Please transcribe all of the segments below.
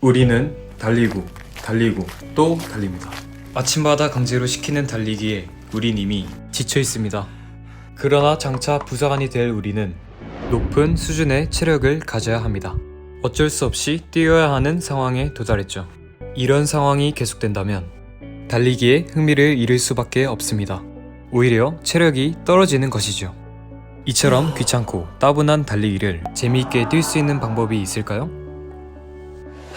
우리는 달리고 달리고 또 달립니다. 아침마다 강제로 시키는 달리기에 우린 이미 지쳐 있습니다. 그러나 장차 부사관이 될 우리는 높은 수준의 체력을 가져야 합니다. 어쩔 수 없이 뛰어야 하는 상황에 도달했죠. 이런 상황이 계속된다면 달리기에 흥미를 잃을 수밖에 없습니다. 오히려 체력이 떨어지는 것이죠. 이처럼 귀찮고 따분한 달리기를 재미있게 뛸 수 있는 방법이 있을까요?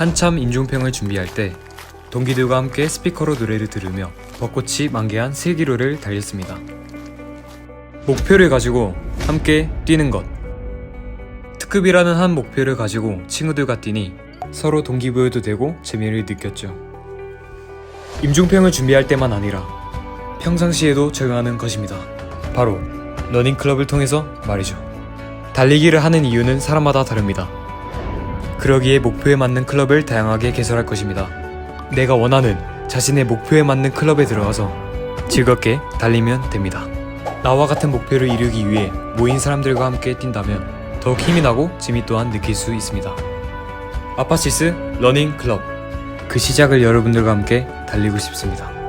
한참 인중평을 준비할 때 동기들과 함께 스피커로 노래를 들으며 벚꽃이 만개한 슬기로를 달렸습니다. 목표를 가지고 함께 뛰는 것. 특급이라는 한 목표를 가지고 친구들과 뛰니 서로 동기부여도 되고 재미를 느꼈죠. 임중평을 준비할 때만 아니라 평상시에도 적용하는 것입니다. 바로 러닝클럽을 통해서 말이죠. 달리기를 하는 이유는 사람마다 다릅니다. 그러기에 목표에 맞는 클럽을 다양하게 개설할 것입니다. 내가 원하는 자신의 목표에 맞는 클럽에 들어가서 즐겁게 달리면 됩니다. 나와 같은 목표를 이루기 위해 모인 사람들과 함께 뛴다면 더욱 힘이 나고 재미 또한 느낄 수 있습니다. 아파시스 러닝 클럽 그 시작을 여러분들과 함께 달리고 싶습니다.